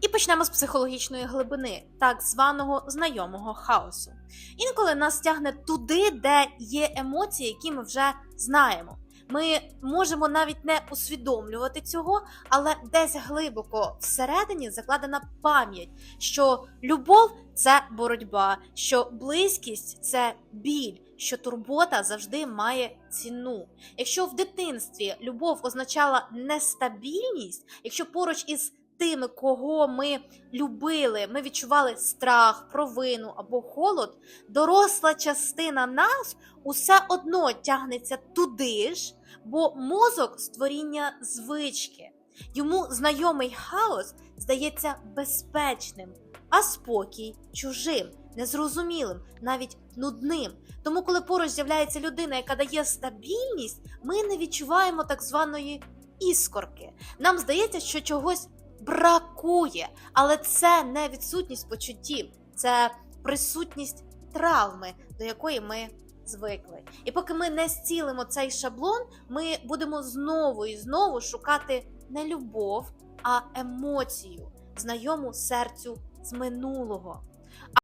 І почнемо з психологічної глибини, так званого знайомого хаосу. Інколи нас тягне туди, де є емоції, які ми вже знаємо. Ми можемо навіть не усвідомлювати цього, але десь глибоко всередині закладена пам'ять, що любов це боротьба, що близькість це біль, що турбота завжди має ціну. Якщо в дитинстві любов означала нестабільність, якщо поруч із тими, кого ми любили, ми відчували страх, провину або холод, доросла частина нас усе одно тягнеться туди ж, бо мозок створіння звички. Йому знайомий хаос здається безпечним, а спокій чужим, незрозумілим, навіть нудним. Тому, коли поруч з'являється людина, яка дає стабільність, ми не відчуваємо так званої іскорки. Нам здається, що чогось бракує, але це не відсутність почуттів, це присутність травми, до якої ми звикли. І поки ми не зцілимо цей шаблон, ми будемо знову і знову шукати не любов, а емоцію, знайому серцю з минулого.